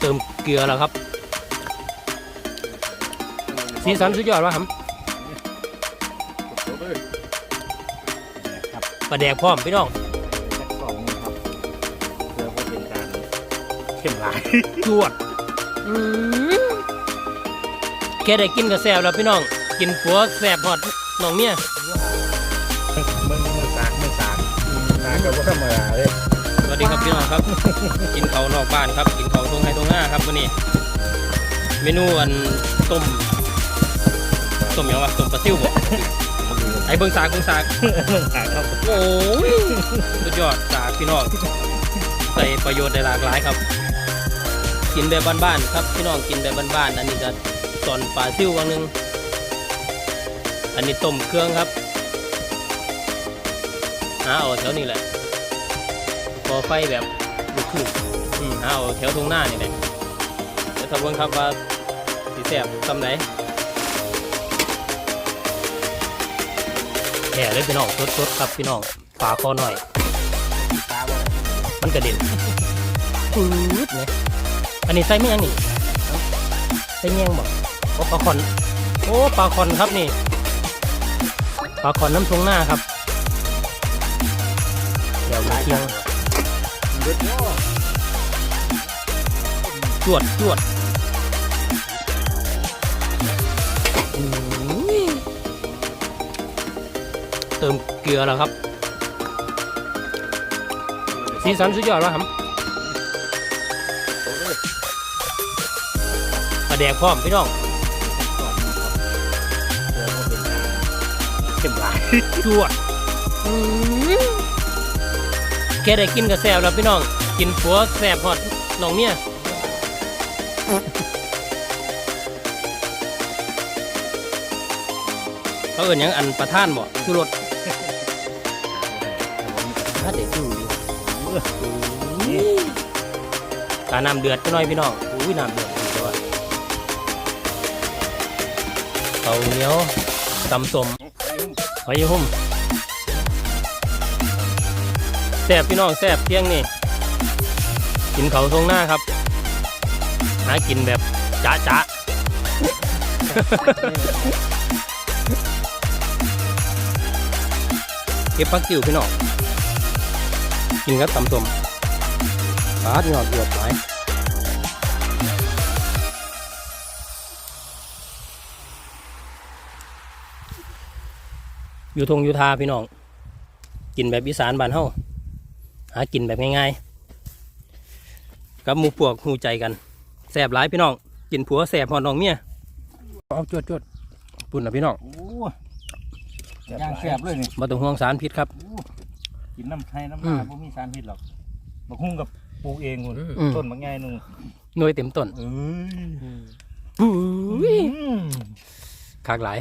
เติมเกลือแล้วครับ สีสันสุดยอดวะครับครับปลาแดกพร้อมพี่น้องสักสองมือครับเพื่อว่าเป็นการเข้มหลายจวดแค่ได้กินก็แซ่บแล้วพี่น้อง กินผัวแซ่บหอดน้องเมียมึงมือสากมือสากสากก็บ่ธรรมดาเลยส วัสดีครับพี่น้องครับ กินเขาวนอกบ้านครับ กินเขาตรงไห้ตรงหน้าครับวันนี้เมนูอันต้มต้มหยังวะต้มปลาซิวบ่ไอ้เบิ่งสากเบิ่งสากมือสากครับโอ้ยสุดยอดจากพี่น้องใส่ประโยชน์ได้หลากหลายครับ กินแบบบ้านๆครับพี่น้องกินแบบบ้านๆอันนี้ก็ตอนปลาซิ่ววังหนึงอันนี้ต้มเครื่องครับหาเอาแถวนี้แหละ พอไฟแบบลุกขึ้นอืมเอาแถวตรงหน้านี่แหละเดี๋ยวทำเบิ่งครับว่าสีแสบทำไหนแห่เลยพี่น้องสดๆครับพี่น้องฝาคอหน่อย มันกระเด็นปื๊ดเนี่ยอันนี้ใส่ไม่ยังนี่ใส่เมี่ยงบอกโอ้ปลาคอน โอ้ปลาคอนครับนี่ปลาคอนน้ำทรงหน้าครับเดี๋ยวเคียงเด็ดยอด จวดจวดอืมเติมเกลือแล้วครับ สีสันสุดยอดแล้วครับปลาแดกพร้อมพี่น้องเพื่อว่าเป็นการเข้มหลายจวด แค่ได้กินก็แซ่บแล้วพี่น้อง กินผัวแซ่บหอดน้องเมียเขาเอื่นหยังอันประท่านบ่ชูรสถ้าเด็กดูอยู่กาน้ำเดือดก็น้อยพี่น้องอุ้ยน้ำเดือดดีจังวะเขาเหนียวตำสมหอยหุ้ม แซบพี่น้องแซบเที่ยงนี่กินเขาตรงหน้าครับ หากินแบบจ้าจ้าเก็บปักจิ๋วพี่น้องกินกับตำส้มปาดยอดอวบหลายอยู่ทงอยู่ทาพี่น้อง กินแบบอีสานบ้านเฮา หากินแบบง่ายๆกับหมูพวกหูใจกันแสบหลายพี่น้อง กินผัวแสบหอนน้องเมียเอาจวดจวดปุ่นนะพี่น้องโอ้ย่างแซ่บเลยนี่มาต้องห่วงสารพิษครับกินน้ำไทยน้ำอืมามบ่มีสารพิษหรอกบักฮุ่งกับปลูกเองคุณอืมต้นบางไงนึงหน่วยเต็มต้นเอ้ยอุ้ยอืมคากหลาย